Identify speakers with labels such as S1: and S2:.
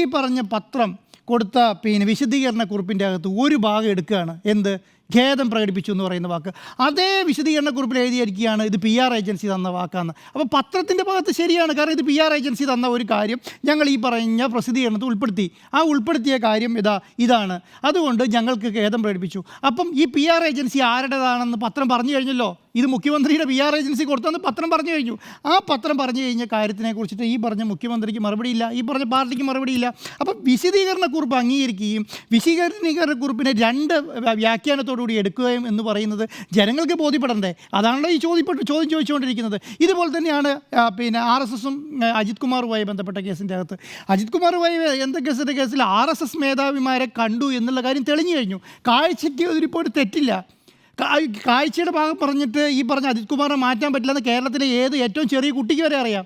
S1: ഈ പറഞ്ഞ പത്രം കൊടുത്ത പിന്നെ വിശദീകരണ കുറിപ്പിന്റെ അകത്ത് ഒരു ഭാഗം എടുക്കുകയാണ്. എന്ത്? ഖേദം പ്രകടിപ്പിച്ചു എന്ന് പറയുന്ന വാക്ക്. അതേ വിശദീകരണ കുറിപ്പിൽ എഴുതിയിരിക്കുകയാണ് ഇത് പി ആർ ഏജൻസി തന്ന വാക്കാന്ന്. അപ്പോൾ പത്രത്തിന്റെ ഭാഗത്ത് ശരിയാണ്. കാരണം ഇത് പി ആർ ഏജൻസി തന്ന ഒരു കാര്യം ഞങ്ങൾ ഈ പറഞ്ഞ പ്രസിദ്ധീകരണത്തിൽ ഉൾപ്പെടുത്തി. ആ ഉൾപ്പെടുത്തിയ കാര്യം ഇതാ ഇതാണ്. അതുകൊണ്ട് ഞങ്ങൾക്ക് ഖേദം പ്രകടിപ്പിച്ചു. അപ്പം ഈ പി ആർ ഏജൻസി ആരുടേതാണെന്ന് പത്രം പറഞ്ഞു കഴിഞ്ഞല്ലോ? ഇത് മുഖ്യമന്ത്രിയുടെ പി ആർ ഏജൻസി കൊടുത്തെന്ന് പത്രം പറഞ്ഞു കഴിഞ്ഞു. ആ പത്രം പറഞ്ഞു കഴിഞ്ഞ കാര്യത്തിനെ കുറിച്ചിട്ട് ഈ പറഞ്ഞ മുഖ്യമന്ത്രിക്ക് മറുപടിയില്ല ഈ പറഞ്ഞ പാർട്ടിക്ക് മറുപടിയില്ല അപ്പം വിശദീകരണ കുറിപ്പ് അംഗീകരിക്കുകയും വിശദീകരണ കുറിപ്പിനെ രണ്ട് വ്യാഖ്യാനത്തോടുകൂടി എടുക്കുകയും എന്ന് പറയുന്നത് ജനങ്ങൾക്ക് ബോധ്യപ്പെടണ്ടേ? അതാണല്ലോ ഈ ചോദ്യപ്പെട്ട് ചോദ്യം ചോദിച്ചുകൊണ്ടിരിക്കുന്നത്. ഇതുപോലെ തന്നെയാണ് പിന്നെ ആർ എസ് എസും അജിത് കുമാറുമായി ബന്ധപ്പെട്ട കേസിന്റെ അകത്ത്. അജിത് കുമാറുമായി എന്ത കേസിന്റെ കേസിൽ ആർ എസ് എസ് മേധാവിമാരെ കണ്ടു എന്നുള്ള കാര്യം തെളിഞ്ഞു കഴിഞ്ഞു. കാഴ്ചയ്ക്ക് ഇതിപ്പോൾ തെറ്റില്ല. കാഴ്ചയുടെ ഭാഗം പറഞ്ഞിട്ട് ഈ പറഞ്ഞ അജിത് കുമാറിനെ മാറ്റാൻ പറ്റില്ലെന്ന് കേരളത്തിലെ ഏത് ഏറ്റവും ചെറിയ കുട്ടിക്ക് വരെ അറിയാം.